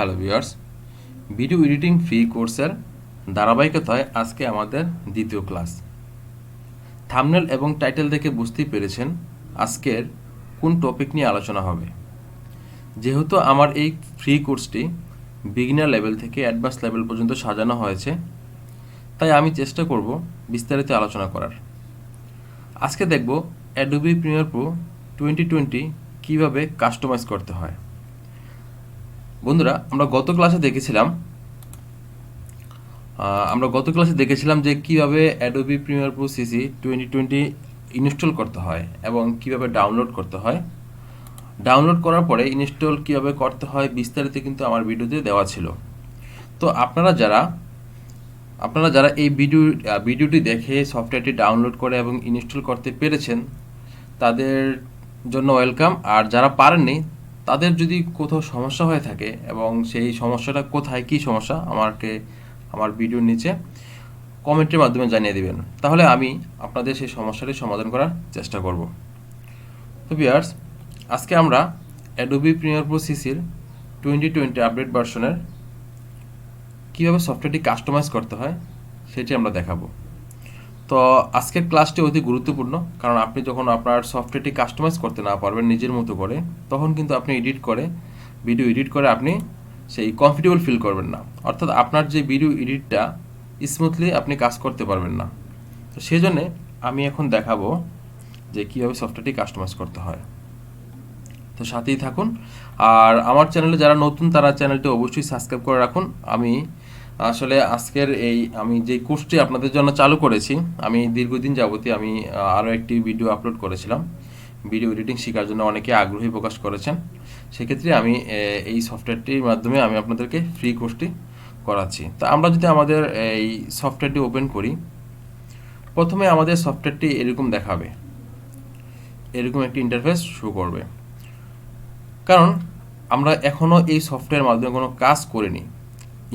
Hello viewers video editing free কোর্সের ধারাবাহিকতায় আজকে আমাদের দ্বিতীয় ক্লাস থামনেল এবং টাইটেল দেখে বুঝতেই পেরেছেন আজকের কোন টপিক নিয়ে আলোচনা হবে। যেহেতু আমার এই ফ্রি কোর্সটি বিগিনার লেভেল থেকে অ্যাডভান্স লেভেল পর্যন্ত সাজানো হয়েছে, তাই আমি চেষ্টা করব বিস্তারিত আলোচনা করার। আজকে দেখব Adobe Premiere Pro twenty twenty কীভাবে কাস্টমাইজ করতে হয়। বন্ধুরা, আমরা গত ক্লাসে দেখেছিলাম আমরা গত ক্লাসে দেখেছিলাম যে কীভাবে Adobe Premiere Pro CC twenty twenty install করতে হয় এবং কীভাবে ডাউনলোড করতে হয়। ডাউনলোড করার পরে ইনস্টল কীভাবে করতে হয় বিস্তারিত কিন্তু আমার ভিডিওতে দেওয়া ছিল। তো আপনারা যারা আপনারা যারা এই ভিডিও ভিডিওটি দেখে সফটওয়্যারটি ডাউনলোড করে এবং ইনস্টল করতে পেরেছেন, তাদের জন্য ওয়েলকাম আর যারা পারেননি তাদের যদি কোথাও সমস্যা হয়ে থাকে এবং সেই সমস্যাটা কোথায়, কী সমস্যা, আমাকে, আমার ভিডিওর নিচে কমেন্টের মাধ্যমে জানিয়ে দিবেন। তাহলে আমি আপনাদের সেই সমস্যাটি সমাধান করার চেষ্টা করব। তো বিয়ার্স আজকে আমরা অ্যাডোবি প্রিমিয়ার প্রো সিসির টোয়েন্টি টোয়েন্টি আপডেট ভার্সনের কীভাবে সফটওয়্যারটি কাস্টমাইজ করতে হয়, সেটি আমরা দেখাবো। তো আজকের ক্লাসটি অতি গুরুত্বপূর্ণ, কারণ আপনি যখন আপনার সফটওয়্যারটি কাস্টমাইজ করতে না পারবেন নিজের মতো করে, তখন কিন্তু আপনি এডিট করে ভিডিও এডিট করে আপনি সেই কমফর্টেবল ফিল করবেন না। অর্থাৎ আপনার যে ভিডিও এডিটটা স্মুথলি আপনি কাজ করতে পারবেন না। তো সেই জন্যে আমি এখন দেখাবো যে কীভাবে সফটওয়্যারটি কাস্টমাইজ করতে হয়। তো সাথেই থাকুন। আর আমার চ্যানেলে যারা নতুন, তারা চ্যানেলটি অবশ্যই সাবস্ক্রাইব করে রাখুন। আমি আসলে আজকের এই আমি যে কোর্সটি আপনাদের জন্য চালু করেছি, আমি দীর্ঘদিন যাবতীয় আমি আরও একটি ভিডিও আপলোড করেছিলাম। ভিডিও এডিটিং শেখার জন্য অনেকে আগ্রহী প্রকাশ করেছেন। সেক্ষেত্রে আমি এই সফটওয়্যারটির মাধ্যমে আমি আপনাদেরকে ফ্রি কোর্সটি করাচ্ছি। তো আমরা যদি আমাদের এই সফটওয়্যারটি ওপেন করি, প্রথমে আমাদের সফটওয়্যারটি এরকম দেখাবে। এরকম একটি ইন্টারফেস শো করবে। কারণ আমরা এখনও এই সফটওয়্যার মাধ্যমে কোনো কাজ করিনি।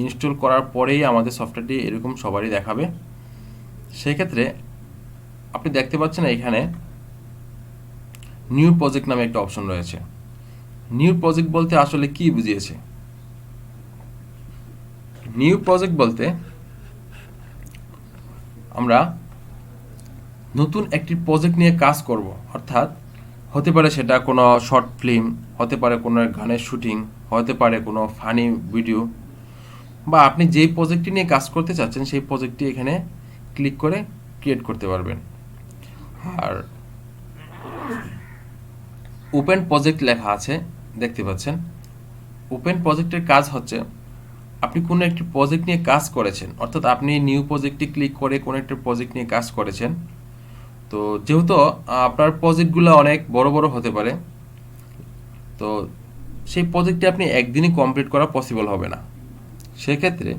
ইনস্টল করার পরেই আমাদের সফটওয়্যারটি এরকম সবারই দেখাবে। সেক্ষেত্রে আপনি দেখতে পাচ্ছেন এখানে নিউ প্রজেক্ট নামে একটা অপশন রয়েছে। নিউ প্রজেক্ট বলতে আসলে কি বুঝিয়েছে? নিউ প্রজেক্ট বলতে আমরা নতুন একটি প্রজেক্ট নিয়ে কাজ করব। অর্থাৎ হতে পারে সেটা কোনো শর্ট ফিল্ম হতে পারে কোনো গানের শুটিং হতে পারে কোনো ফানি ভিডিও বা আপনি যেই প্রজেক্টটি নিয়ে কাজ করতে চাচ্ছেন, সেই প্রজেক্টটি এখানে ক্লিক করে ক্রিয়েট করতে পারবেন। আর ওপেন প্রজেক্ট লেখা আছে, দেখতে পাচ্ছেন। ওপেন প্রজেক্টের কাজ হচ্ছে, আপনি কোনো একটি প্রজেক্ট নিয়ে কাজ করেছেন, অর্থাৎ আপনি নিউ প্রজেক্টে ক্লিক করে কোনো একটা প্রজেক্ট নিয়ে কাজ করেছেন। তো যেহেতু আপনার প্রজেক্টগুলো অনেক বড় বড় হতে পারে, তো সেই প্রজেক্টটি আপনি একদিনই কমপ্লিট করা পসিবল হবে না। সেক্ষেত্রে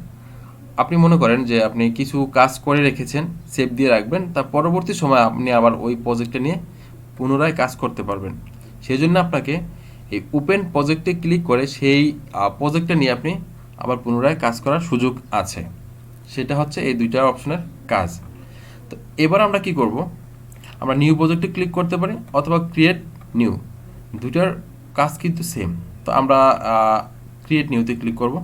আপনি মনে করেন যে আপনি কিছু কাজ করে রেখেছেন সেভ দিয়ে রাখবেন তার পরবর্তী সময় আপনি আবার ওই প্রজেক্টটা নিয়ে পুনরায় কাজ করতে পারবেন। সেই জন্য আপনাকে এই ওপেন প্রজেক্টে ক্লিক করে সেই প্রজেক্টটা নিয়ে আপনি আবার পুনরায় কাজ করার সুযোগ আছে। সেটা হচ্ছে এই দুইটা অপশনের কাজ। তো এবার আমরা কি করব? আমরা নিউ প্রজেক্টে ক্লিক করতে পারি অথবা ক্রিয়েট নিউ দুইটার কাজ কিন্তু সেম তো আমরা ক্রিয়েট নিউতে ক্লিক করব।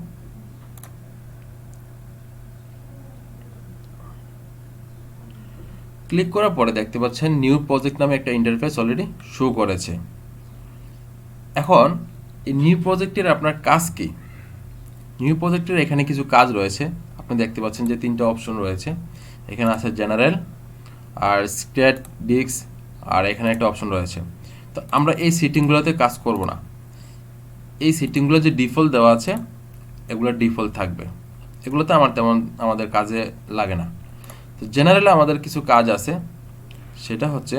ক্লিক করার পরে দেখতে পাচ্ছেন নিউ প্রজেক্ট নামে একটা ইন্টারফেস অলরেডি শো করেছে। এখন এই নিউ প্রজেক্টের আপনার কাজ কি? নিউ প্রজেক্টের এখানে কিছু কাজ রয়েছে। আপনি দেখতে পাচ্ছেন যে তিনটা অপশন রয়েছে। এখানে আছে জেনারেল আর স্ক্রেট ডিস্ক আর এখানে একটা অপশন রয়েছে। তো আমরা এই সিটিংগুলোতে কাজ করব না। এই সিটিংগুলো যে ডিফল্ট দেওয়া আছে এগুলো ডিফল্ট থাকবে। এগুলোতে আমার তেমন আমাদের কাজে লাগে না। জেনারেলে আমাদের কিছু কাজ আছে। সেটা হচ্ছে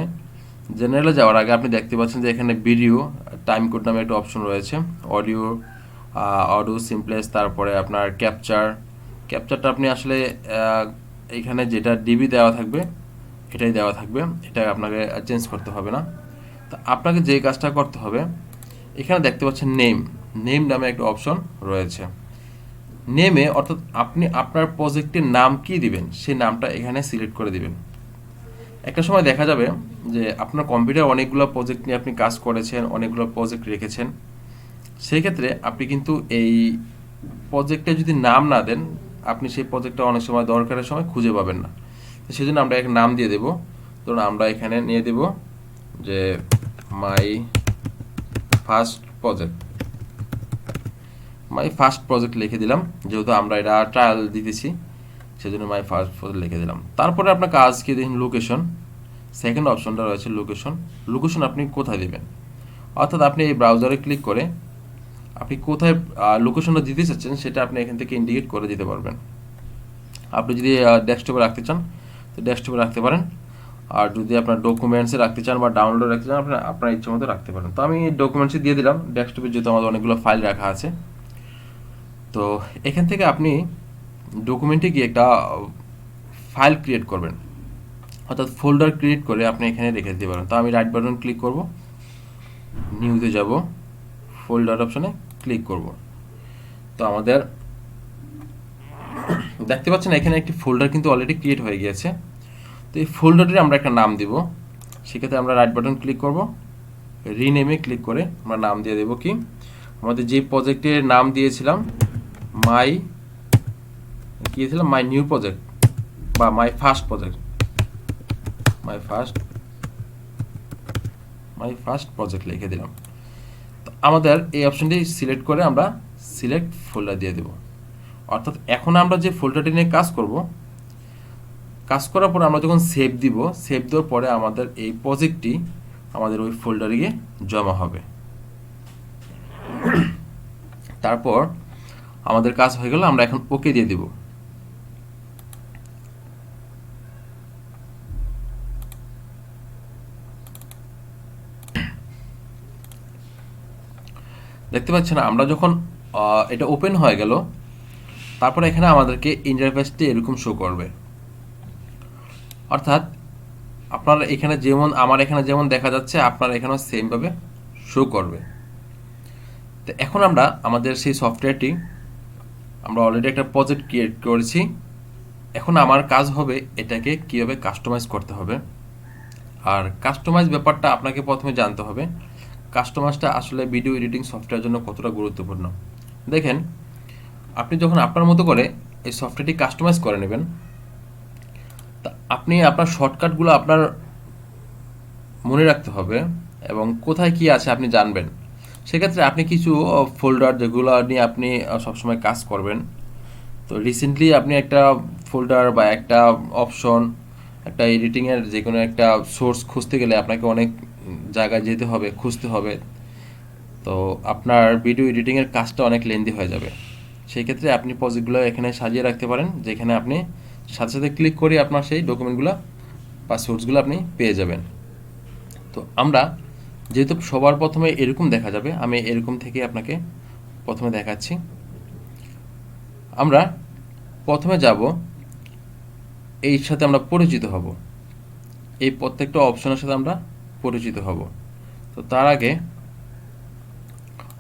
জেনারেলে যাওয়ার আগে আপনি দেখতে পাচ্ছেন যে এখানে ভিডিও টাইম কোড নামে একটা অপশন রয়েছে। অডিও অডিও সিমপ্লেস তারপরে আপনার ক্যাপচার ক্যাপচারটা আপনি আসলে এখানে যেটা ডিবি দেওয়া থাকবে, এটাই দেওয়া থাকবে। এটা আপনাকে চেঞ্জ করতে হবে না। তো আপনাকে যে কাজটা করতে হবে, এখানে দেখতে পাচ্ছেন নেম নেম নামে একটা অপশন রয়েছে। নেমে, অর্থাৎ আপনি আপনার প্রজেক্টের নাম কি দিবেন, সেই নামটা এখানে সিলেক্ট করে দিবেন। একটা সময় দেখা যাবে যে আপনার কম্পিউটার অনেকগুলো প্রজেক্ট নিয়ে আপনি কাজ করেছেন, অনেকগুলো প্রজেক্ট রেখেছেন। সেই ক্ষেত্রে আপনি কিন্তু এই প্রজেক্টে যদি নাম না দেন, আপনি সেই প্রজেক্টটা অনেক সময় দরকারের সময় খুঁজে পাবেন না। তো সেই জন্য আমরা এক নাম দিয়ে দেব। ধরুন আমরা এখানে নিয়ে দেব যে my first project my first project লিখে দিলাম, যেহেতু আমরা এটা ট্রায়াল দিতেছি, সেজন্য মাই ফার্স্ট প্রজেক্ট লিখে দিলাম। তারপরে আপনার কাজ কি দেখুন লোকেশন সেকেন্ড অপশনটা রয়েছে লোকেশন লোকেশন আপনি কোথায় দেবেন? অর্থাৎ আপনি এই ব্রাউজারে ক্লিক করে আপনি কোথায় লোকেশনটা দিতে চাচ্ছেন, সেটা আপনি এখান থেকে ইন্ডিকেট করে দিতে পারবেন। আপনি যদি ডেস্কটপে রাখতে চান, তো ডেস্কটপে রাখতে পারেন। আর যদি আপনার ডকুমেন্টসে রাখতে চান বা ডাউনলোড রাখতে চান, আপনার আপনার ইচ্ছে মতো রাখতে পারেন। তো আমি ডকুমেন্টসে দিয়ে দিলাম। ডেস্কটপে যেহেতু আমাদের অনেকগুলো ফাইল রাখা আছে তো এখান থেকে আপনি ডকুমেন্টে গিয়ে একটা ফাইল ক্রিয়েট করবেন। অর্থাৎ ফোল্ডার ক্রিয়েট করে আপনি এখানে রেখে দিতে পারেন। তো আমি রাইট বাটন ক্লিক করব। নিউতে যাব। ফোল্ডার অপশনে ক্লিক করব। তো আমাদের, দেখতে পাচ্ছেন এখানে একটি ফোল্ডার কিন্তু অলরেডি ক্রিয়েট হয়ে গিয়েছে। তো এই ফোল্ডারটির আমরা একটা নাম দিব। সেক্ষেত্রে আমরা রাইট বাটন ক্লিক করব। রিনেমে ক্লিক করে আমরা নাম দিয়ে দেব কি? আমাদের যে প্রজেক্টের নাম দিয়েছিলাম মাই কি দিয়েছিলাম মাই নিউ প্রজেক্ট বা my first project my first my first project লিখে দিলাম। তো আমাদের এই অপশনটি সিলেক্ট করে আমরা সিলেক্ট ফোল্ডার দিয়ে দেব। অর্থাৎ এখন আমরা যে ফোল্ডারটি নিয়ে কাজ করব, কাজ করার পর আমরা যখন সেভ দিব সেভ দেওয়ার পরে আমাদের এই প্রজেক্টটি আমাদের ওই ফোল্ডারে গিয়ে জমা হবে। তারপর আমাদের কাজ হয়ে গেল, আমরা এখন ওকে দিয়ে দিব। দেখতে পাচ্ছেন, আমরা যখন এটা ওপেন হয়ে গেল, তারপরে এখানে আমাদেরকে ইন্টারফেসটি এরকম শো করবে। অর্থাৎ, আপনার এখানে যেমন, আমার এখানে যেমন দেখা যাচ্ছে, আপনার এখানেও সেমভাবে শো করবে। তো এখন আমরা আমাদের সেই সফটওয়্যারটি আমরা অলরেডি একটা প্রজেক্ট ক্রিয়েট করেছি। এখন আমার কাজ হবে এটাকে কীভাবে কাস্টমাইজ করতে হবে। আর কাস্টমাইজ ব্যাপারটা আপনাকে প্রথমে জানতে হবে কাস্টমাইজটা আসলে ভিডিও এডিটিং সফটওয়্যার জন্য কতটা গুরুত্বপূর্ণ। দেখেন, আপনি যখন আপনার মতো করে এই সফটওয়্যারটি কাস্টমাইজ করে নেবেন, তা আপনি আপনার শর্টকাটগুলো আপনার মনে রাখতে হবে এবং কোথায় কি আছে আপনি জানবেন। সেক্ষেত্রে আপনি কিছু ফোল্ডার যেগুলো নিয়ে আপনি সবসময় কাজ করবেন। তো রিসেন্টলি আপনি একটা ফোল্ডার বা একটা অপশন একটা এডিটিংয়ের যে কোনো একটা সোর্স খুঁজতে গেলে আপনাকে অনেক জায়গায় যেতে হবে, খুঁজতে হবে। তো আপনার ভিডিও এডিটিংয়ের কাজটা অনেক লেন্দি হয়ে যাবে। সেই ক্ষেত্রে আপনি প্রজেক্টগুলো এখানে সাজিয়ে রাখতে পারেন, যেখানে আপনি সাথে সাথে ক্লিক করে আপনার সেই ডকুমেন্টগুলো বা সোর্সগুলো আপনি পেয়ে যাবেন। তো আমরা যেহেতু সবার প্রথমে এরকম দেখা যাবে, আমি এরকম থেকে আপনাকে প্রথমে দেখাচ্ছি। আমরা প্রথমে যাব এই সাথে আমরা পরিচিত হব। এই প্রত্যেকটা অপশনের সাথে আমরা পরিচিত হব। তো তার আগে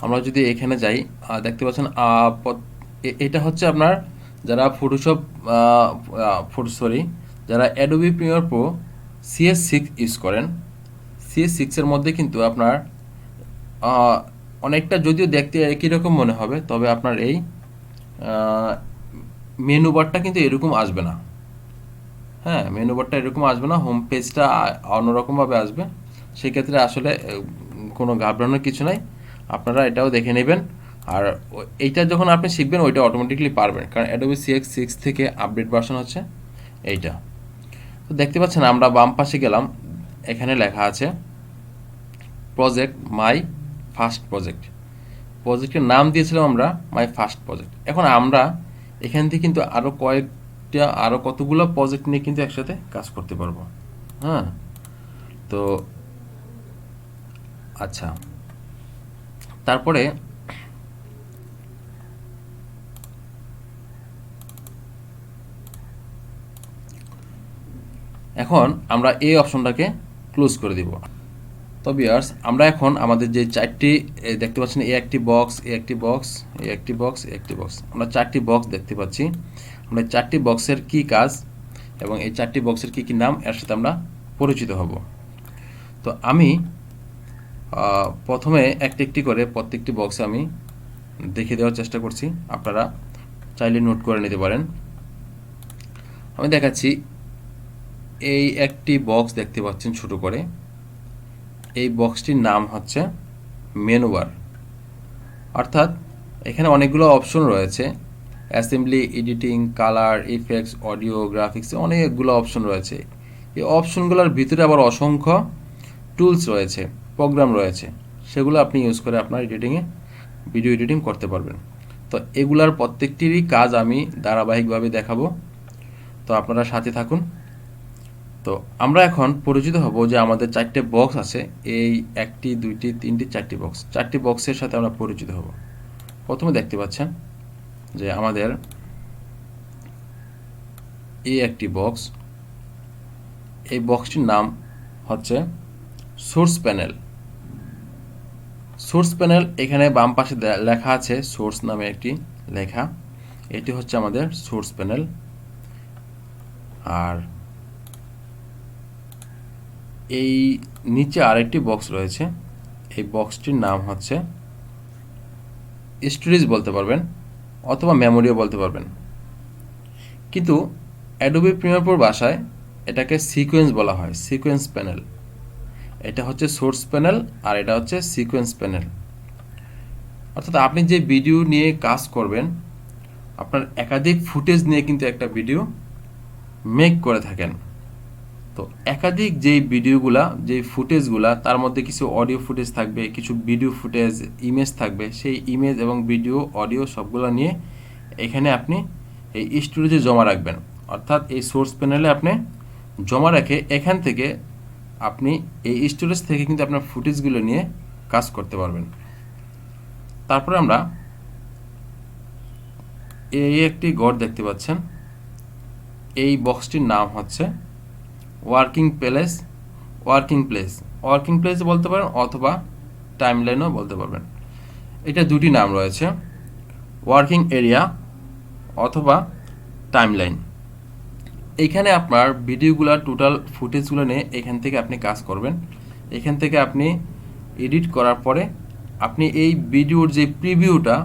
আমরা যদি এখানে যাই দেখতে পাচ্ছেন এটা হচ্ছে আপনার যারা ফটোশপ ফটো সরি যারা Adobe Premiere Pro CS six use করেন। সিএস সিক্সের মধ্যে কিন্তু আপনার অনেকটা যদিও দেখতে একই রকম মনে হবে, তবে আপনার এই মেনু বারটা কিন্তু এরকম আসবে না। হ্যাঁ মেনু বারটা এরকম আসবে না হোম পেজটা অন্যরকমভাবে আসবে। সেক্ষেত্রে আসলে কোনো ঘাবড়ানোর কিছু নাই। আপনারা এটাও দেখে নেবেন। আর এইটা যখন আপনি শিখবেন, ওইটা অটোমেটিকলি পারবেন। কারণ অ্যাডোবি সিএক্স সিক্স থেকে আপডেট ভার্সন হচ্ছে এইটা। তো দেখতে পাচ্ছেন, আমরা বাম পাশে গেলাম। এখানে লেখা আছে প্রজেক্ট মাই ফার্স্ট প্রজেক্ট প্রজেক্টের নাম দিয়েছিলাম আমরা মাই ফার্স্ট প্রজেক্ট এখন আমরা এখান থেকে কিন্তু আরও কয়েকটা আরও কতগুলো প্রজেক্ট নিয়ে কিন্তু একসাথে কাজ করতে পারব। হ্যাঁ? তো আচ্ছা। তারপরে এখন আমরা এই অপশনটাকে ক্লোজ করে দিব। তো বিয়ার্স আমরা এখন আমাদের যে চারটি দেখতে পাচ্ছেন এ একটি বক্স এ একটি বক্স এ একটি বক্স এ একটি বক্স আমরা চারটি বক্স দেখতে পাচ্ছি। আমরা চারটি বক্সের কি কাজ এবং এই চারটি বক্সের কি কি নাম, এর সাথে আমরা পরিচিত হব। তো আমি প্রথমে একটি একটি করে প্রত্যেকটি বক্সে আমি দেখে দেওয়ার চেষ্টা করছি। আপনারা চাইলে নোট করে নিতে পারেন। আমি দেখাচ্ছি এই একটি বক্স দেখতে পাচ্ছেন ছোট করে। এই বক্সটির নাম হচ্ছে মেনু বার অর্থাৎ এখানে অনেকগুলো অপশন রয়েছে। Assembly editing colour effects audio graphics অনেকগুলো অপশন রয়েছে। এই অপশনগুলোর ভিতরে আবার অসংখ্য টুলস রয়েছে প্রোগ্রাম রয়েছে। সেগুলো আপনি ইউজ করে আপনার এডিটিংয়ে ভিডিও এডিটিং করতে পারবেন। তো এগুলার প্রত্যেকটিরই কাজ আমি ধারাবাহিকভাবে দেখাবো। তো আপনারা সাথে থাকুন। তো আমরা এখন পরিচিত হব যে আমাদের চারটে বক্স আছে। এই একটি, দুইটি, তিনটি, চারটি বক্স চারটি বক্সের সাথে আমরা পরিচিত হব। প্রথমে দেখতে পাচ্ছেন যে আমাদের এই একটি বক্স এই বক্সটির নাম হচ্ছে সোর্স প্যানেল সোর্স প্যানেল এখানে বাম পাশে লেখা আছে সোর্স নামে একটি লেখা। এটি হচ্ছে আমাদের সোর্স প্যানেল আর এই নিচে আরেকটি বক্স রয়েছে। এই বক্সটির নাম হচ্ছে স্টোরেজ বলতে পারবেন অথবা মেমোরিও বলতে পারবেন। কিন্তু অ্যাডোবি প্রিমিয়ার প্রো ভাষায় এটাকে সিকোয়েন্স বলা হয় সিকোয়েন্স প্যানেল এটা হচ্ছে সোর্স প্যানেল আর এটা হচ্ছে সিকোয়েন্স প্যানেল অর্থাৎ আপনি যে ভিডিও নিয়ে কাজ করবেন, আপনার একাধিক ফুটেজ নিয়ে কিন্তু একটা ভিডিও মেক করে থাকেন। তো একাধিক যেই ভিডিওগুলা, যেই ফুটেজগুলা, তার মধ্যে কিছু অডিও ফুটেজ থাকবে, কিছু ভিডিও ফুটেজ ইমেজ থাকবে, সেই ইমেজ এবং ভিডিও অডিও সবগুলো নিয়ে এখানে আপনি এই স্টোরেজে জমা রাখবেন। অর্থাৎ এই সোর্স প্যানেলে আপনি জমা রেখে এখান থেকে আপনি এই স্টোরেজ থেকে কিন্তু আপনার ফুটেজগুলো নিয়ে কাজ করতে পারবেন। তারপরে আমরা এই একটি গড় দেখতে পাচ্ছেন। এই বক্সটির নাম হচ্ছে working place working place. Working place বলতে পারেন অথবা টাইমলাইনও বলতে পারবেন। এটা দুটি নাম রয়েছে, ওয়ার্কিং এরিয়া অথবা টাইমলাইন। এইখানে আপনার ভিডিওগুলোর টোটাল ফুটেজগুলো নিয়ে এখান থেকে আপনি কাজ করবেন। এখান থেকে আপনি এডিট করার পরে আপনি এই ভিডিওর যে প্রিভিউটা,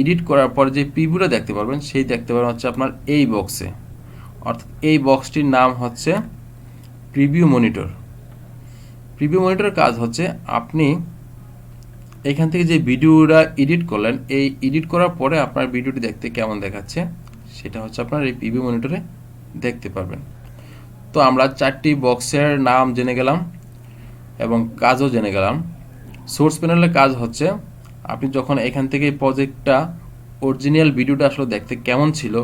এডিট করার পরে যে প্রিভিউটা দেখতে পারবেন, সেই দেখতে পারবেন হচ্ছে আপনার এই বক্সে। অর্থাৎ এই বক্সটির নাম হচ্ছে প্রিভিউ মনিটর প্রিভিউ মনিটরের কাজ হচ্ছে আপনি এখান থেকে যে ভিডিওটা এডিট করলেন, এই এডিট করার পরে আপনার ভিডিওটি দেখতে কেমন দেখাচ্ছে, সেটা হচ্ছে আপনার এই প্রিভিউ মনিটরে দেখতে পারবেন। তো আমরা চারটি বক্সের নাম জেনে গেলাম এবং কাজও জেনে গেলাম। সোর্স প্যানেলের কাজ হচ্ছে আপনি যখন এখান থেকে প্রজেক্টটা অরিজিনাল ভিডিওটা আসলে দেখতে কেমন ছিল,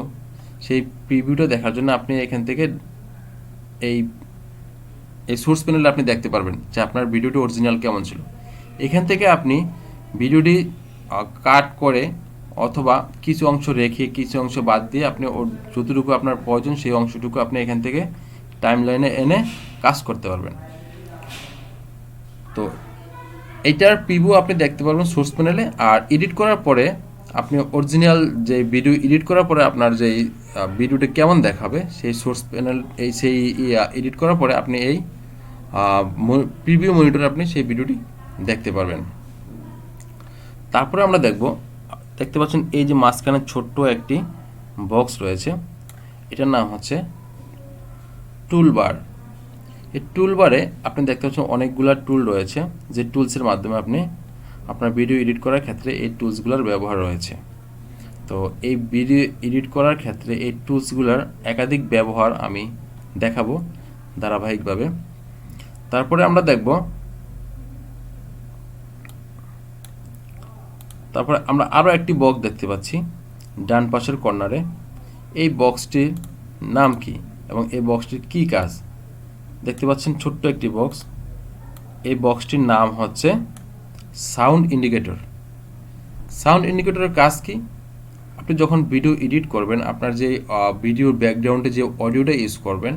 সেই প্রিভিউটা দেখার জন্য আপনি এখান থেকে এই এই সোর্স প্যানেলে আপনি দেখতে পারবেন যে আপনার ভিডিওটি অরিজিনাল কেমন ছিল। এখান থেকে আপনি ভিডিওটি কাট করে অথবা কিছু অংশ রেখে, কিছু অংশ বাদ দিয়ে আপনি যতটুকু আপনার প্রয়োজন সেই অংশটুকু আপনি এখান থেকে টাইম লাইনে এনে কাজ করতে পারবেন। তো এইটার প্রিভিউ আপনি দেখতে পারবেন সোর্স প্যানেলে আর এডিট করার পরে আপনি অরিজিনাল যে ভিডিও এডিট করার পরে আপনার যে ভিডিওটা কেমন দেখাবে সেই সোর্স প্যানেল এই সেই এডিট করার পরে আপনি এই প্রিভিউ মনিটরে আপনি সেই ভিডিওটি দেখতে পারবেন। তারপরে আমরা দেখব, দেখতে পাচ্ছেন এই যে মাঝখানে ছোট্ট একটি বক্স রয়েছে। এটার নাম হচ্ছে টুলবার এই টুলবারে আপনি দেখতে পাচ্ছেন অনেকগুলো টুল রয়েছে, যে টুলসের মাধ্যমে আপনি আপনার ভিডিও এডিট করার ক্ষেত্রে এই টুলসগুলোর ব্যবহার রয়েছে। তো এই ভিডিও এডিট করার ক্ষেত্রে এই টুলসগুলোর একাধিক ব্যবহার আমি দেখাবো ধারাবাহিকভাবে। তারপরে আমরা দেখব, তারপরে আমরা আরও একটি বক্স দেখতে পাচ্ছি, ডান পাশের কর্নারে এই বক্সটির নাম কি এবং এই বক্সটির কী কাজ? দেখতে পাচ্ছেন ছোট্ট একটি বক্স এই বক্সটির নাম হচ্ছে সাউন্ড ইন্ডিকেটর সাউন্ড ইন্ডিকেটরের কাজ কি? আপনি যখন ভিডিও এডিট করবেন, আপনার যে ভিডিওর ব্যাকগ্রাউন্ডে যে অডিওটা ইউজ করবেন,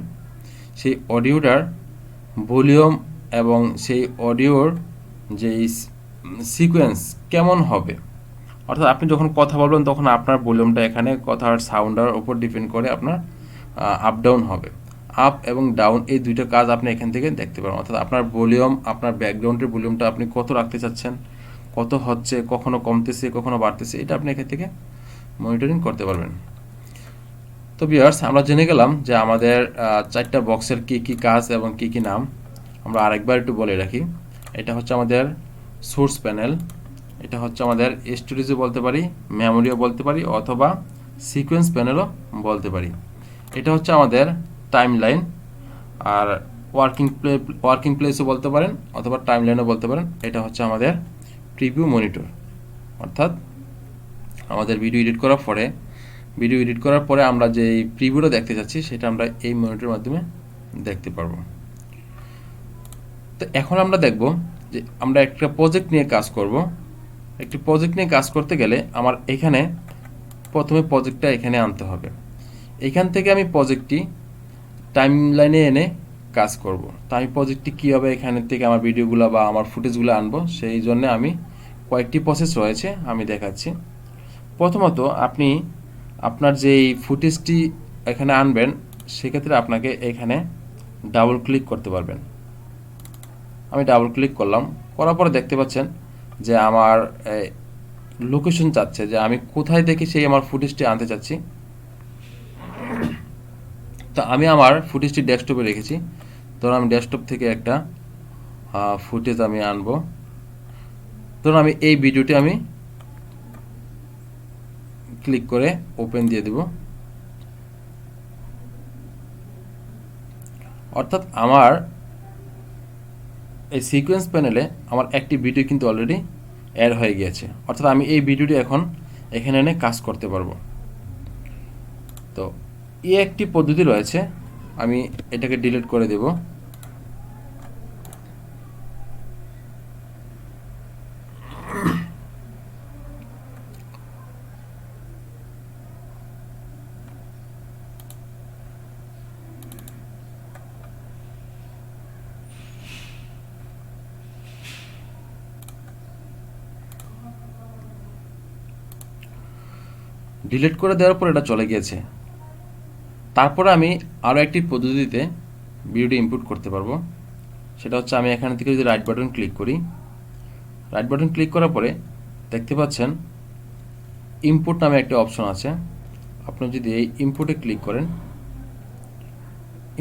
সেই অডিওটার ভলিউম এবং সেই অডিওর যে সিকোয়েন্স কেমন হবে? অর্থাৎ আপনি যখন কথা বলবেন তখন আপনার ভলিউমটা এখানে কথার সাউন্ডের ওপর ডিপেন্ড করে আপনার আপ ডাউন হবে। আপ এবং ডাউন এই দুইটা কাজ আপনি এখান থেকে দেখতে পারেন। অর্থাৎ আপনার ভলিউম, আপনার ব্যাকগ্রাউন্ডের ভলিউমটা আপনি কত রাখতে চাচ্ছেন, কত হচ্ছে, কখনো কমতেছে, কখনো বাড়তেছে, এটা আপনি এখান থেকে মনিটরিং করতে পারবেন। তো বিয়ার্স আমরা জেনে গেলাম যে আমাদের চারটা বক্সের কি কি কাজ এবং কি কি নাম। আমরা আরেকবার একটু বলে রাখি। এটা হচ্ছে আমাদের সোর্স প্যানেল এটা হচ্ছে আমাদের স্টোরেজও বলতে পারি মেমোরিও বলতে পারি, অথবা সিকোয়েন্স প্যানেলও বলতে পারি। এটা হচ্ছে আমাদের টাইম লাইন আর ওয়ার্কিং প্লে ওয়ার্কিং প্লেসও বলতে পারেন, অথবা টাইম লাইনও বলতে পারেন। এটা হচ্ছে আমাদের প্রিভিউ মনিটর অর্থাৎ আমাদের ভিডিও এডিট করার পরে ভিডিও এডিট করার পরে আমরা যে প্রিভিউটা দেখতে যাচ্ছি, সেটা আমরা এই মনিটরের মাধ্যমে দেখতে পারব। তো এখন আমরা দেখব যে আমরা একটা প্রজেক্ট নিয়ে কাজ করব। একটি প্রজেক্ট নিয়ে কাজ করতে গেলে আমার এখানে প্রথমে প্রজেক্টটা এখানে আনতে হবে। এখান থেকে আমি প্রজেক্টটি টাইম লাইনে এনে কাজ করব। তো আমি প্রজেক্টটি কীভাবে এখান থেকে আমার ভিডিওগুলো বা আমার ফুটেজগুলো আনব, সেই জন্য আমি কয়েকটি প্রসেস রয়েছে, আমি দেখাচ্ছি। প্রথমত আপনি আপনার যেই ফুটেজটি এখানে আনবেন, সেক্ষেত্রে আপনাকে এখানে ডাবল ক্লিক করতে পারবেন। আমি ডাবল ক্লিক করলাম। করার পরে দেখতে পাচ্ছেন যে আমার লোকেশন চাচ্ছে, যে আমি কোথায় থেকে সেই আমার ফুটেজটি আনতে চাচ্ছি। তো আমি আমার ফুটেজটি ডেস্কটপে রেখেছি। ধরুন আমি ডেস্কটপ থেকে একটা ফুটেজ আমি আনব। ধরুন আমি এই ভিডিওটি আমি ক্লিক করে ওপেন দিয়ে দেব। অর্থাৎ আমার এই সিকোয়েন্স প্যানেলে আমার একটি ভিডিও কিন্তু অলরেডি অ্যাড হয়ে গিয়েছে। অর্থাৎ আমি এই ভিডিওটি এখন এখানে এনে কাজ করতে পারব। তো এই একটি পদ্ধতি রয়েছে, আমি এটাকে ডিলিট করে দেব। ডিলিট করে দেওয়ার পর এটা চলে গিয়েছে। তারপরে আমি আরও একটি পদ্ধতিতে ভিডিওটি ইনপুট করতে পারব। সেটা হচ্ছে আমি এখান থেকে যদি রাইট বাটন ক্লিক করি রাইট বাটন ক্লিক করার পরে দেখতে পাচ্ছেন ইনপুট নামে একটা অপশন আছে। আপনি যদি এই ইনপুটে ক্লিক করেন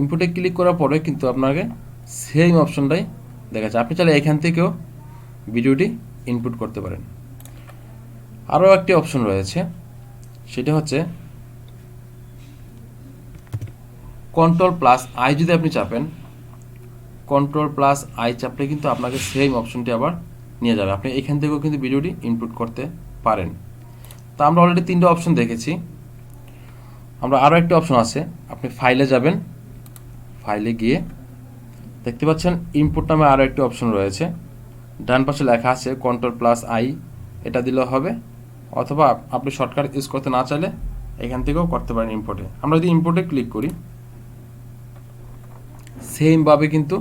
ইনপুটে ক্লিক করার পরে কিন্তু আপনাকে সেম অপশনটাই দেখাচ্ছে। আপনি চাইলে এখান থেকেও ভিডিওটি ইনপুট করতে পারেন। আরও একটি অপশন রয়েছে। সেটা হচ্ছে কন্ট্রোল প্লাস আই যদি আপনি চাপেন কন্ট্রোল প্লাস আই চাপলে কিন্তু আপনাকে সেম অপশনটি আবার নিয়ে যাবে। আপনি এখান থেকেও কিন্তু ভিডিওটি ইনপুট করতে পারেন। তো আমরা অলরেডি তিনটে অপশন দেখেছি। আমরা আরও একটা অপশন আছে। আপনি ফাইলে যাবেন। ফাইলে গিয়ে দেখতে পাচ্ছেন ইনপুট নামে আরও একটি অপশন রয়েছে। ডান পাশে লেখা আছে কন্ট্রোল প্লাস আই এটা দিলেও হবে। অথবা আপনি শর্টকাট ইউজ করতে না চাইলে এখান থেকেও করতে পারেন ইম্পোর্টে আমরা যদি ইম্পোর্টে ক্লিক করি সেমভাবে কিন্তু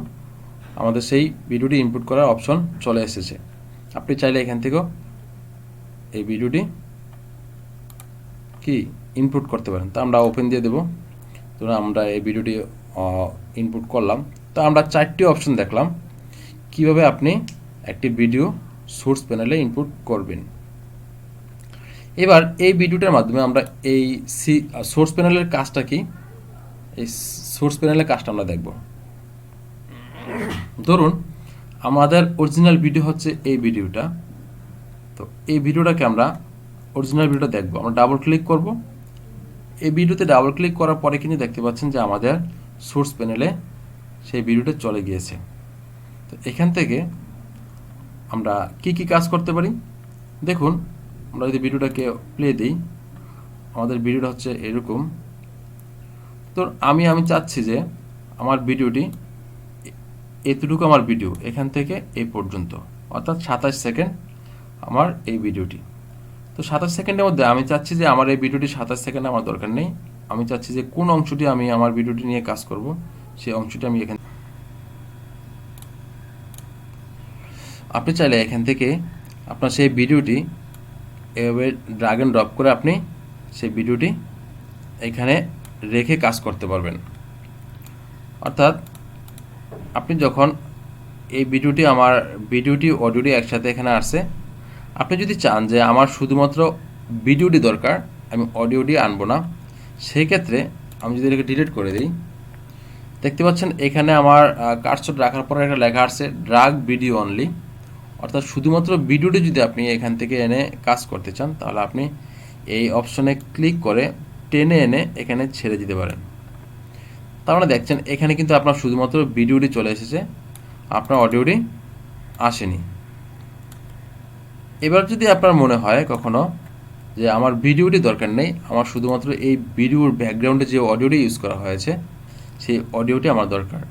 আমাদের সেই ভিডিওটি ইনপুট করার অপশন চলে এসেছে। আপনি চাইলে এখান থেকেও এই ভিডিওটি কি ইনপুট করতে পারেন। তো আমরা ওপেন দিয়ে দেবো। ধরুন আমরা এই ভিডিওটি ইনপুট করলাম। তো আমরা চারটি অপশন দেখলাম। কীভাবে আপনি একটি ভিডিও সোর্স প্যানেলে ইনপুট করবেন? এবার এই ভিডিওটার মাধ্যমে আমরা এই সি সোর্স প্যানেলের কাজটা কি? এই সোর্স প্যানেলের কাজটা আমরা দেখব। ধরুন, আমাদের অরিজিনাল ভিডিও হচ্ছে এই ভিডিওটা। তো এই ভিডিওটাকে আমরা অরিজিনাল ভিডিওটা দেখব। আমরা ডাবল ক্লিক করব। এই ভিডিওতে ডাবল ক্লিক করার পরে কিন্তু দেখতে পাচ্ছেন যে আমাদের সোর্স প্যানেলে সেই ভিডিওটা চলে গিয়েছে। তো এখান থেকে আমরা কি কি কাজ করতে পারি? দেখুন আমরা যদি ভিডিওটাকে প্লে দিই, আমাদের ভিডিওটা হচ্ছে এরকম। তো আমি আমি চাচ্ছি যে আমার ভিডিওটি এতটুকু আমার ভিডিও, এখান থেকে এই পর্যন্ত। অর্থাৎ সাতাশ সেকেন্ড আমার এই ভিডিওটি। তো সাতাশ সেকেন্ডের মধ্যে আমি চাচ্ছি যে আমার এই ভিডিওটি সাতাশ সেকেন্ড আমার দরকার নেই। আমি চাচ্ছি যে কোন অংশটি আমি আমার ভিডিওটি নিয়ে কাজ করব, সেই অংশটি আমি এখানে আপনি চাইলে এখান থেকে আপনার সেই ভিডিওটি এভাবে ড্রাগ অ্যান্ড ড্রপ করে আপনি সেই ভিডিওটি এখানে রেখে কাজ করতে পারবেন। অর্থাৎ আপনি যখন এই ভিডিওটি, আমার ভিডিওটি, অডিওটি একসাথে এখানে আসছে, আপনি যদি চান যে আমার শুধুমাত্র ভিডিওটি দরকার, আমি অডিওটি আনব না, সেই ক্ষেত্রে আমি যদি এটাকে ডিলিট করে দিই, দেখতে পাচ্ছেন এখানে আমার কার্সট রাখার পরে একটা লেখা আসছে ড্রাগ ভিডিও অনলি অর্থাৎ শুধুমাত্র ভিডিওটি যদি আপনি এখান থেকে এনে কাজ করতে চান, তাহলে আপনি এই অপশনে ক্লিক করে টেনে এনে এখানে ছেড়ে দিতে পারেন। তার মানে দেখছেন, এখানে কিন্তু আপনার শুধুমাত্র ভিডিওটি চলে এসেছে, আপনার অডিওটি আসেনি। এবার যদি আপনার মনে হয় কখনো যে আমার ভিডিওটি দরকার নেই, আমার শুধুমাত্র এই ভিডিওর ব্যাকগ্রাউন্ডে যে অডিওটি ইউজ করা হয়েছে, সেই অডিওটি আমার দরকার।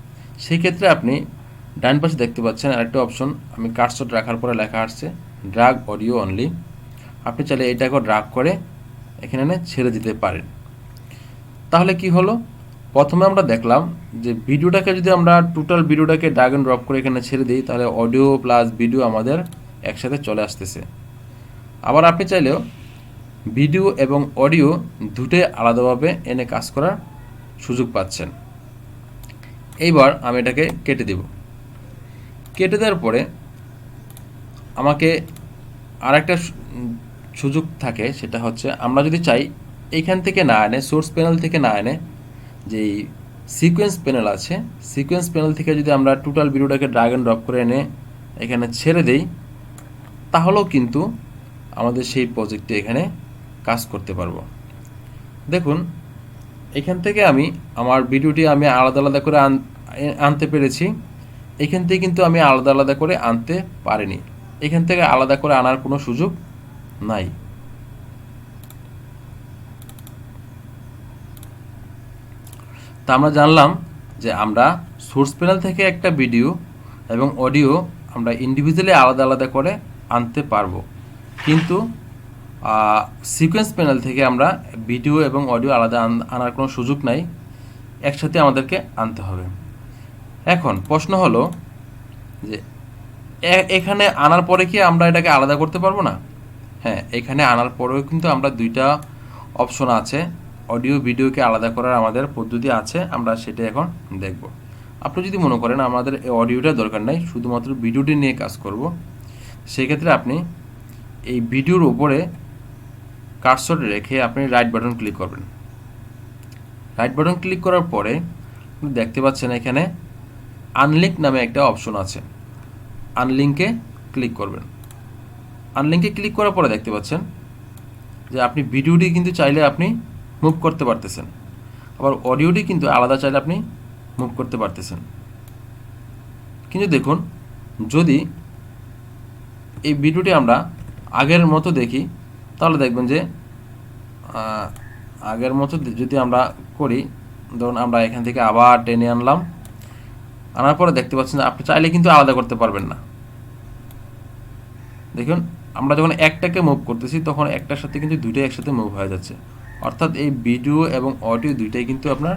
সেই ক্ষেত্রে আপনি ডান পাশে দেখতে পাচ্ছেন আরেকটা অপশন আমি কার্ডশট রাখার পরে লেখা আসছে ড্রাগ অডিও অনলি আপনি চাইলে এটাকে ড্রাগ করে এখানে ছেড়ে দিতে পারেন। তাহলে কি হলো? প্রথমে আমরা দেখলাম যে ভিডিওটাকে যদি আমরা টোটাল ভিডিওটাকে ড্রাগ অ্যান্ড ড্রপ করে এখানে ছেড়ে দিই, তাহলে অডিও প্লাস ভিডিও আমাদের একসাথে চলে আসতেছে। আবার আপনি চাইলেও ভিডিও এবং অডিও দুটোই আলাদাভাবে এনে কাজ করার সুযোগ পাচ্ছেন। এইবার আমি এটাকে কেটে দেব। কেটে দেওয়ার পরে আমাকে সু- উম, সুযোগ থাকে সেটা হচ্ছে আমরা যদি চাই এইখান থেকে না এনে সোর্স প্যানেল থেকে না এনে যেই সিকোয়েন্স প্যানেল আছে সিকোয়েন্স প্যানেল থেকে যদি আমরা টোটাল ভিডিওটাকে ড্রাগ অ্যান্ড ড্রপ করে এনে এখানে ছেড়ে দেই তাহলেও কিন্তু আমাদের সেই প্রজেক্টে এখানে কাজ করতে পারব। দেখুন এখান থেকে আমি আমার ভিডিওটি আমি আলাদা আলাদা করে আন- আনতে পেরেছি। এখান থেকে কিন্তু আমি আলাদা আলাদা করে আনতে পারিনি। এখান থেকে আলাদা করে আনার কোনো সুযোগ নাই। তা আমরা জানলাম যে আমরা সোর্স প্যানেল থেকে একটা ভিডিও এবং অডিও আমরা ইন্ডিভিজুয়ালি আলাদা আলাদা করে আনতে পারব। কিন্তু সিকোয়েন্স প্যানেল থেকে আমরা ভিডিও এবং অডিও আলাদা আনার কোনো সুযোগ নাই। একসাথে আমাদেরকে আনতে হবে। এখন প্রশ্ন হলো যে এখানে আনার পরে কি আমরা এটাকে আলাদা করতে পারব না? হ্যাঁ এখানে আনার পরেও কিন্তু আমরা দুইটা অপশন আছে। অডিও, ভিডিওকে আলাদা করার আমাদের পদ্ধতি আছে, আমরা সেটা এখন দেখব। আপনি যদি মনে করেন আমাদের এই অডিওটা দরকার নাই, শুধুমাত্র ভিডিওটি নিয়ে কাজ করব, সেক্ষেত্রে আপনি এই ভিডিওর উপরে কার্সর রেখে আপনি রাইট বাটন ক্লিক করবেন। রাইট বাটন ক্লিক করার পরে দেখতে পাচ্ছেন এখানে আনলিঙ্ক নামে একটা অপশন আছে। আনলিঙ্কে ক্লিক করবেন। আনলিঙ্কে ক্লিক করার পরে দেখতে পাচ্ছেন যে আপনি ভিডিওটি কিন্তু চাইলে আপনি মুভ করতে পারতেছেন। আবার অডিওটি কিন্তু আলাদা চাইলে আপনি মুভ করতে পারতেছেন। কিন্তু দেখুন, যদি এই ভিডিওটি আমরা আগের মতো দেখি, তাহলে দেখবেন যে আগের মতো যদি আমরা করি, ধরুন আমরা এখান থেকে আবার টেনে আনলাম। আনার পরে দেখতে পাচ্ছেন যে আপনি চাইলে কিন্তু আলাদা করতে পারবেন না। দেখুন, আমরা যখন একটাকে মুভ করতেছি, তখন একটার সাথে কিন্তু দুইটাই একসাথে মুভ হয়ে যাচ্ছে। অর্থাৎ এই ভিডিও এবং অডিও দুইটাই কিন্তু আপনার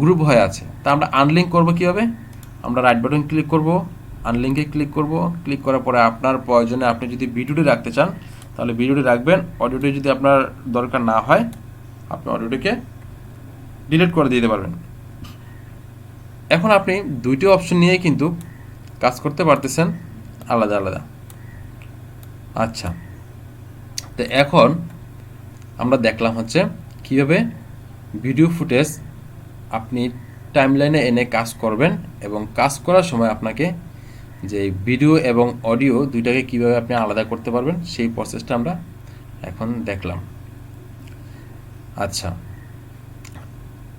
গ্রুপ হয়ে আছে। তা আমরা আনলিঙ্ক করব কীভাবে? আমরা রাইট বাটন ক্লিক করব আনলিঙ্কে ক্লিক করব। ক্লিক করার পরে আপনার প্রয়োজনে আপনি যদি ভিডিওটি রাখতে চান, তাহলে ভিডিওটি রাখবেন। অডিওটি যদি আপনার দরকার না হয়, আপনি অডিওটিকে ডিলিট করে দিতে পারবেন। এখন আপনি দুইটি অপশন নিয়ে কিন্তু কাজ করতে পারতেছেন আলাদা আলাদা। আচ্ছা তো এখন আমরা দেখলাম হচ্ছে কীভাবে ভিডিও ফুটেজ আপনি টাইমলাইনে এনে কাজ করবেন এবং কাজ করার সময় আপনাকে যে ভিডিও এবং অডিও দুইটাকে কীভাবে আপনি আলাদা করতে পারবেন সেই প্রসেসটা আমরা এখন দেখলাম। আচ্ছা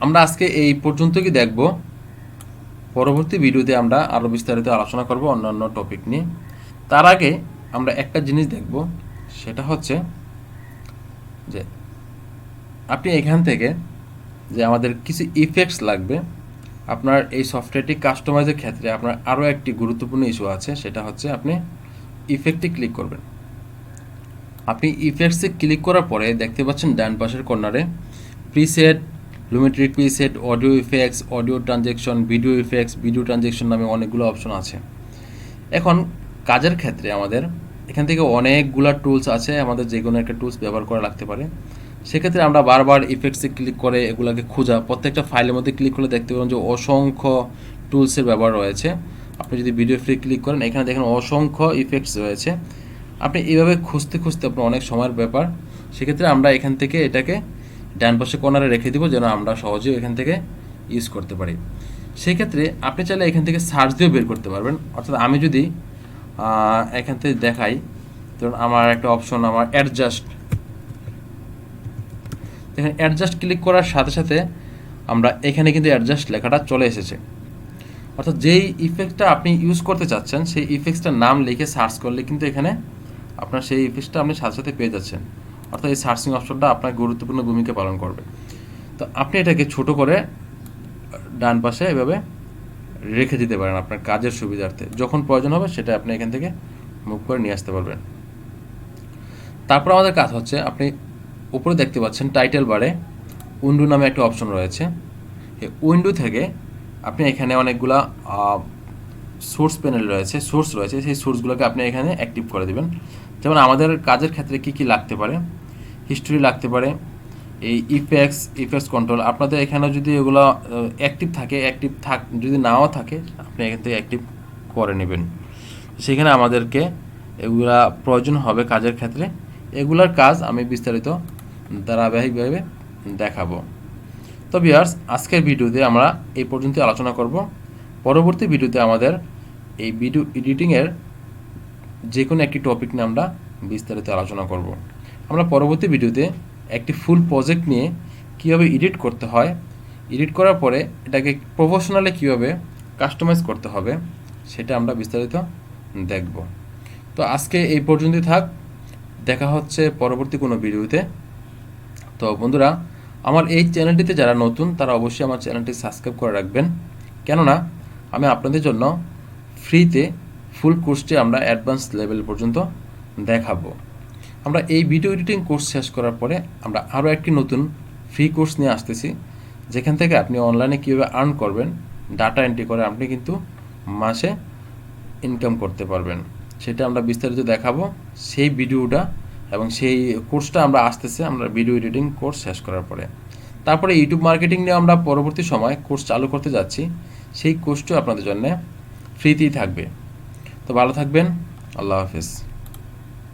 আমরা আজকে এই পর্যন্তই দেখব। পরবর্তী ভিডিওতে আমরা আরও বিস্তারিত আলোচনা করব অন্যান্য টপিক নিয়ে। তার আগে আমরা একটা জিনিস দেখব, সেটা হচ্ছে যে আপনি এখান থেকে যে আমাদের কিছু ইফেক্টস লাগবে, আপনার এই সফটওয়্যারটি কাস্টমাইজের ক্ষেত্রে আপনার আরও একটি গুরুত্বপূর্ণ ইস্যু আছে, সেটা হচ্ছে আপনি ইফেক্টে ক্লিক করবেন। আপনি ইফেক্টসে ক্লিক করার পরে দেখতে পাচ্ছেন ডান পাশের কর্নারে preset Lumetri preset audio effects audio transaction video effects video transaction নামে অনেকগুলো অপশন আছে। এখন কাজের ক্ষেত্রে আমাদের এখান থেকে অনেকগুলো টুলস আছে, আমাদের যে কোনো একটা টুলস ব্যবহার করা লাগতে পারে। সেক্ষেত্রে আমরা বারবার ইফেক্টসে ক্লিক করে এগুলোকে খোঁজা, প্রত্যেকটা ফাইলের মধ্যে ক্লিক করলে দেখতে পাবেন যে অসংখ্য টুলসের ব্যবহার রয়েছে। আপনি যদি ভিডিও ফ্রি ক্লিক করেন, এখানে দেখেন অসংখ্য ইফেক্টস রয়েছে। আপনি এইভাবে খুঁজতে খুঁজতে আপনার অনেক সময়ের ব্যাপার। সেক্ষেত্রে আমরা এখান থেকে এটাকে ডান পাশে কর্নারে রেখে দিব যেন আমরা সহজেই এখান থেকে ইউজ করতে পারি। সেক্ষেত্রে আপনি চাইলে এখান থেকে সার্চ দিয়েও বের করতে পারবেন। অর্থাৎ আমি যদি এখান থেকে দেখাই, ধরুন আমার একটা অপশন আমার অ্যাডজাস্ট দেখেন অ্যাডজাস্ট ক্লিক করার সাথে সাথে আমরা এখানে কিন্তু অ্যাডজাস্ট লেখাটা চলে এসেছে। অর্থাৎ যেই ইফেক্টটা আপনি ইউজ করতে চাচ্ছেন, সেই ইফেক্টসটার নাম লিখে সার্চ করলে কিন্তু এখানে আপনার সেই ইফেক্টসটা আপনি সাথে সাথে পেয়ে যাচ্ছেন। অর্থাৎ এই সার্চিং অপশনটা আপনার গুরুত্বপূর্ণ ভূমিকা পালন করবে। তো আপনি এটাকে ছোট করে ডান পাশে এভাবে রেখে দিতে পারেন আপনার কাজের সুবিধার্থে। যখন প্রয়োজন হবে সেটা আপনি এখান থেকে মুভ করে নিয়ে আসতে পারবেন। তারপর আমাদের কাজ হচ্ছে, আপনি উপরে দেখতে পাচ্ছেন টাইটেল বারে উইন্ডো নামে একটা অপশন রয়েছে। এই উইন্ডো থেকে আপনি এখানে অনেকগুলা সোর্স প্যানেল রয়েছে, সোর্স রয়েছে। সেই সোর্সগুলোকে আপনি এখানে অ্যাক্টিভ করে দেবেন। যেমন আমাদের কাজের ক্ষেত্রে কি কি লাগতে পারে? হিস্টোরি লাগতে পারে। এই ইফেক্টস ইফেক্টস কন্ট্রোল আপনাদের এখানে যদি এগুলো অ্যাক্টিভ থাকে অ্যাক্টিভ থাক, যদি নাও থাকে, আপনি এখান থেকে অ্যাক্টিভ করে নেবেন। সেখানে আমাদেরকে এগুলা প্রয়োজন হবে কাজের ক্ষেত্রে। এগুলার কাজ আমি বিস্তারিত ধারাবাহিকভাবে দেখাবো। তো বিয়ার্স আজকের ভিডিওতে আমরা এই পর্যন্ত আলোচনা করব। পরবর্তী ভিডিওতে আমাদের এই ভিডিও এডিটিংয়ের যে কোনো একটি টপিক নিয়ে আমরা বিস্তারিত আলোচনা করব। আমরা পরবর্তী ভিডিওতে একটি ফুল প্রজেক্ট নিয়ে কীভাবে এডিট করতে হয় এডিট করার পরে এটাকে প্রফেশনালি কীভাবে কাস্টমাইজ করতে হবে, সেটা আমরা বিস্তারিত দেখব। তো আজকে এই পর্যন্তই থাক, দেখা হচ্ছে পরবর্তী কোনো ভিডিওতে। তো বন্ধুরা, আমার এই চ্যানেলটিতে যারা নতুন, তারা অবশ্যই আমার চ্যানেলটি সাবস্ক্রাইব করে রাখবেন। কেননা, আমি আপনাদের জন্য ফ্রিতে ফুল কোর্সটি আমরা অ্যাডভান্স লেভেল পর্যন্ত দেখাবো। আমরা এই ভিডিও এডিটিং কোর্স শেষ করার পরে আমরা আরও একটি নতুন ফ্রি কোর্স নিয়ে আসতেছি, যেখান থেকে আপনি অনলাইনে কীভাবে আর্ন করবেন ডাটা এন্ট্রি করে আপনি কিন্তু মাসে ইনকাম করতে পারবেন। সেটা আমরা বিস্তারিত দেখাবো। সেই ভিডিওটা এবং সেই কোর্সটা আমরা আসতেছে, আমরা ভিডিও এডিটিং কোর্স শেষ করার পরে। তারপরে ইউটিউব মার্কেটিং নিয়ে আমরা পরবর্তী সময় কোর্স চালু করতে যাচ্ছি। সেই কোর্সটিও আপনাদের জন্য ফ্রিতেই থাকবে। তো ভালো থাকবেন, আল্লাহ হাফিজ।